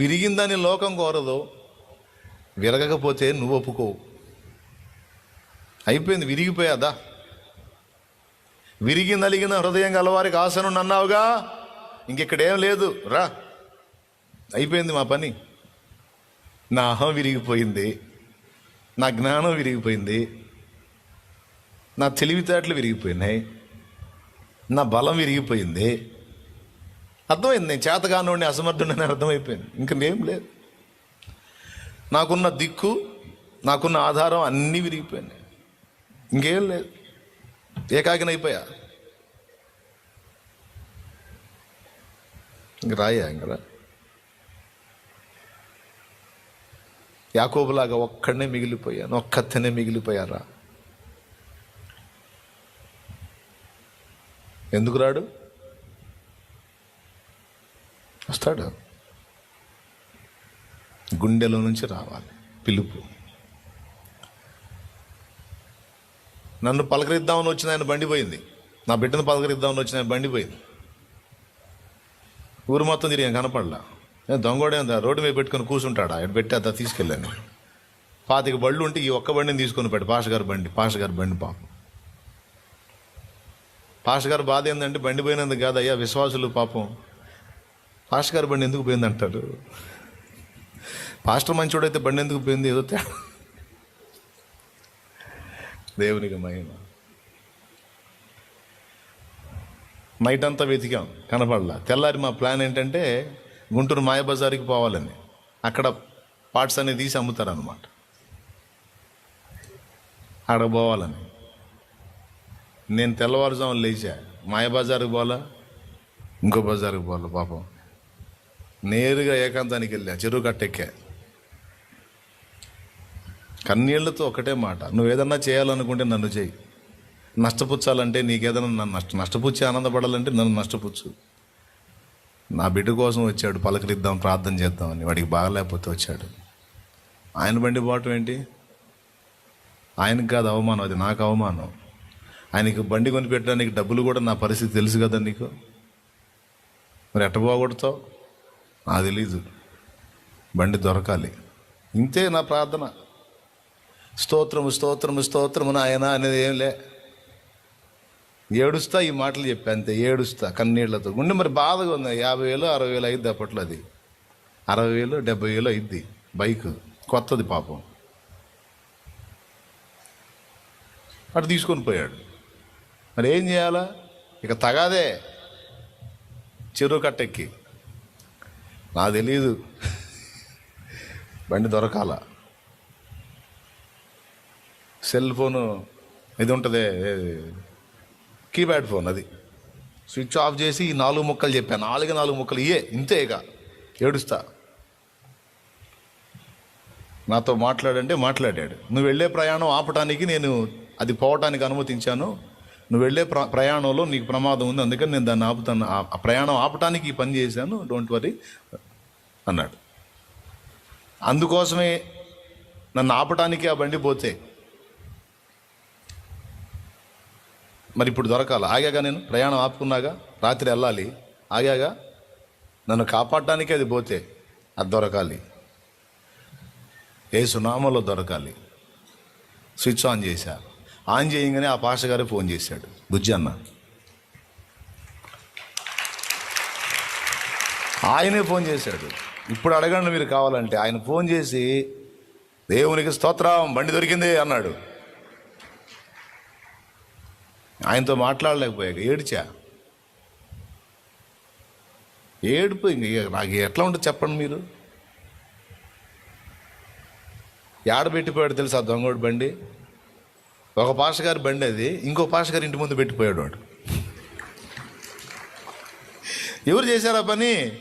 విరిగిందని లోకం కోరదు. విరగకపోతే నువ్వు ఒప్పుకోవు అయిపోయింది విరిగిపోయాదా? విరిగి నలిగిన హృదయం గలవారికి ఆసను అన్నావుగా ఇంకెక్కడేం లేదు. రా. అయిపోయింది మా పని. నా అహం విరిగిపోయింది. నా జ్ఞానం విరిగిపోయింది. నా తెలివితేటలు విరిగిపోయినాయి. నా బలం విరిగిపోయింది. అర్థమైంది నేను చేతగానోడిని అసమర్థుడని అర్థమైపోయింది. ఇంక ఏం లేదు. నాకున్న దిక్కు నాకున్న ఆధారం అన్నీ విరిగిపోయినాయి. ఇంకేం లేదు. ఏకాకినైపోయా ఇంక రాయా ఇంకా యాకోబులాగా ఒక్కడనే మిగిలిపోయాను ఒక్కతనే మిగిలిపోయారా ఎందుకు రాడు? వస్తాడు. గుండెలో నుంచి రావాలి పిలుపు. నన్ను పలకరిద్దామని వచ్చిన ఆయన బండి పోయింది నా బిడ్డను పలకరిద్దామని వచ్చిన ఆయన బండి పోయింది ఊరు మొత్తం తిరిగాను కనపడలా. నేను దొంగోడే రోడ్డు మీద పెట్టుకొని కూర్చుంటాడా? ఆయన పెట్టి? అంత తీసుకెళ్ళాను పాతిక బళ్ళు ఉంటే ఈ ఒక్క బండిని తీసుకొని పెట్టు. పాష బండి పాష బండి పాపం. పాష గారు బాధ ఏంటంటే బండి పోయినందుకు కాదు అయ్యా విశ్వాసులు పాపం. పాస్టర్ గారు బండి ఎందుకు పోయింది అంటారు? పాస్టర్ మంచోడైతే బండి ఎందుకు పోయింది? ఏదో తేడా. దేవునికి మహిమ. నైట్ అంతా వెతికాం కనపడలా. తెల్లారి మా ప్లాన్ ఏంటంటే గుంటూరు మాయబజార్కి పోవాలని. అక్కడ పార్ట్స్ అనేది తీసి అమ్ముతారనమాట అక్కడ పోవాలని. నేను తెల్లవారుజామున లేచా. మాయబజార్కి పోవాలా? ఇంకో బజార్కి పోవాలి పాపం. నేరుగా ఏకాంతానికి వెళ్ళా చెరువు కట్టెక్కా. కన్నీళ్ళతో ఒకటే మాట నువ్వు ఏదన్నా చేయాలనుకుంటే నన్ను చేయి. నష్టపుచ్చాలంటే నీకేదైనా నన్ను నష్ట నష్టపుచ్చి ఆనందపడాలంటే నన్ను నష్టపుచ్చు. నా బిడ్డ కోసం వచ్చాడు పలకరిద్దాం ప్రార్థన చేద్దామని వాడికి బాగలేకపోతే వచ్చాడు. ఆయన బండి పోవటం ఏంటి? ఆయనకు కాదు అవమానం అది నాకు అవమానం. ఆయనకి బండి కొనిపెట్టడానికి డబ్బులు కూడా నా పరిస్థితి తెలుసు కదా నీకు? మరి ఎట్ట పోగొడతావు? నాకు తెలీదు. బండి దొరకాలి. ఇంతే నా ప్రార్థన. స్తోత్రము స్తోత్రము స్తోత్రము నాయన అనేది ఏం లే. ఏడుస్తా ఈ మాటలు చెప్పి అంతే ఏడుస్తా కన్నీళ్ళతో. గుండె మరి బాధగా ఉంది. యాభై వేలు అరవై వేలు అయింది అప్పట్లో అది. అరవై వేలు డెబ్బై వేలు అయింది. బైక్. కొత్తది పాపం. అటు తీసుకొని పోయాడు. మరి ఏం చేయాలా? ఇక తగాదే. చెరువు కట్టెక్కి. నాకు తెలియదు బండి దొరకాల. సెల్ ఫోను ఇది ఉంటుంది కీప్యాడ్ ఫోన్ అది. స్విచ్ ఆఫ్ చేసి నాలుగు ముక్కలు చెప్పాను నాలుగు నాలుగు ముక్కలు ఇయే ఇంతే ఇక. ఏడుస్తా. నాతో మాట్లాడంటే మాట్లాడాడు. నువ్వు వెళ్ళే ప్రయాణం ఆపటానికి నేను అది పోవటానికి అనుమతించాను. నువ్వు వెళ్ళే ప్ర ప్రయాణంలో నీకు ప్రమాదం ఉంది అందుకని నేను దాన్ని ఆపుతాను. ఆ ప్రయాణం ఆపటానికి ఈ పని చేశాను డోంట్ వరీ అన్నాడు. అందుకోసమే నన్ను ఆపటానికి ఆ బండి పోతే. మరి ఇప్పుడు దొరకాలి. ఆగాగా నేను? ప్రయాణం ఆపుకున్నాగా? రాత్రి వెళ్ళాలి. ఆగాగా? నన్ను కాపాడటానికి అది పోతే. అది దొరకాలి. ఏ సునామలో దొరకాలి. స్విచ్ ఆన్ చేశాను ఆన్ చేయగానే ఆ పాస్టర్ గారు ఫోన్ చేశాడు. బుజ్జి అన్న. ఆయనే ఫోన్ చేశాడు. ఇప్పుడు అడగండి మీరు కావాలంటే. ఆయన ఫోన్ చేసి దేవునికి స్తోత్రం బండి దొరికింది అన్నాడు. ఆయనతో మాట్లాడలేకపోయాక ఏడ్చా? ఏడుపు ఇంక నాకు ఎట్లా ఉంటుంది చెప్పండి మీరు? ఏడబెట్టిపోయాడు తెలుసా దొంగోడు బండి? ఒక పాష గారి బండి అది ఇంకో పాష గారి ఇంటి ముందు పెట్టిపోయాడు వాడు. ఎవరు చేశారు ఆ పని?